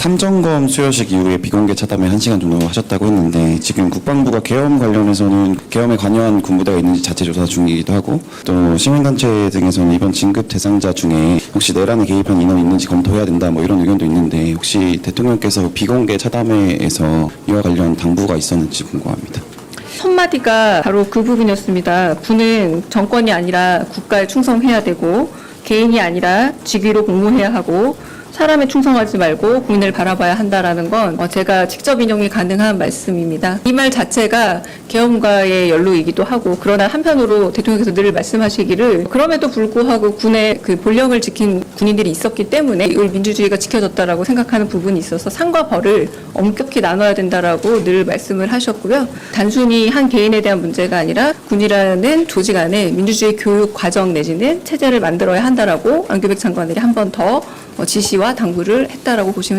삼점검 수여식 이후에 비공개 차담회 1시간 정도 하셨다고 했는데 지금 국방부가 계엄 관련해서는 계엄에 관여한 군부대가 있는지 자체 조사 중이기도 하고 또 시민단체 등에서는 이번 진급 대상자 중에 혹시 내란에 개입한 인원이 있는지 검토해야 된다 뭐 이런 의견도 있는데 혹시 대통령께서 비공개 차담회에서 이와 관련 당부가 있었는지 궁금합니다. 첫마디가 바로 그 부분이었습니다. 군은 정권이 아니라 국가에 충성해야 되고 개인이 아니라 직위로 공무해야 하고 사람에 충성하지 말고 국민을 바라봐야 한다라는 건 어, 제가 직접 인용이 가능한 말씀입니다. 이 말 자체가 계엄과의 연루이기도 하고 그러나 한편으로 대통령께서 늘 말씀하시기를 그럼에도 불구하고 군의 그 본령을 지킨 군인들이 있었기 때문에 우리 민주주의가 지켜졌다라고 생각하는 부분이 있어서 상과 벌을 엄격히 나눠야 된다라고 늘 말씀을 하셨고요. 단순히 한 개인에 대한 문제가 아니라 군이라는 조직 안에 민주주의 교육 과정 내지는 체제를 만들어야 한다라고 안규백 장관들이 한 번 더 지시와 당부를 했다라고 보시면 됩니다.